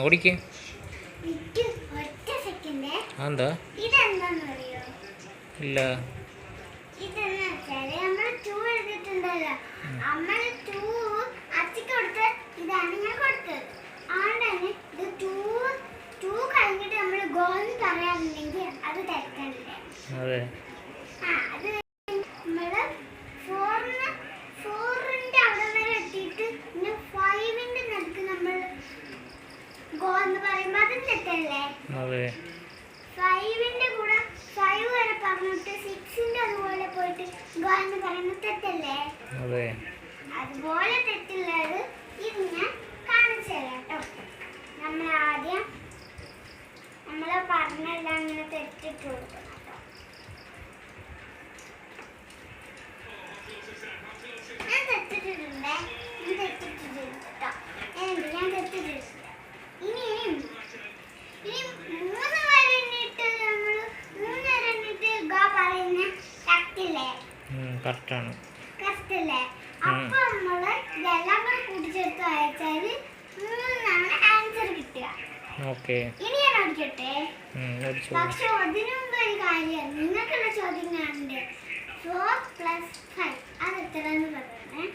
ഓടിക്ക്. അറിയോ ഇല്ല. ഇതെന്ന് അതും ഫൈവിന്റെ കൂടെ ഫൈവ് വരെ പറഞ്ഞിട്ട് സിക്സിന്റെ അതുപോലെ പോയിട്ട് ഗോ എന്ന് പറയുന്നത് തെറ്റല്ലേ? അതെ. അതുപോലെ തെറ്റുള്ളത് ഇത് ഞാൻ കാണിച്ചു തരാം കേട്ടോ. നമ്മൾ ആദ്യം നമ്മൾ പറഞ്ഞെല്ലാം ഇങ്ങനെ തെറ്റിട്ട് ഓക്കെ. ഞാൻ പക്ഷെ അതിനു മുമ്പ് ഒരു കാര്യം. നിങ്ങൾക്കുള്ള ചോദ്യം ഫോർ പ്ലസ് ഫൈവ് അത് എത്ര എന്ന് പറയുന്നത്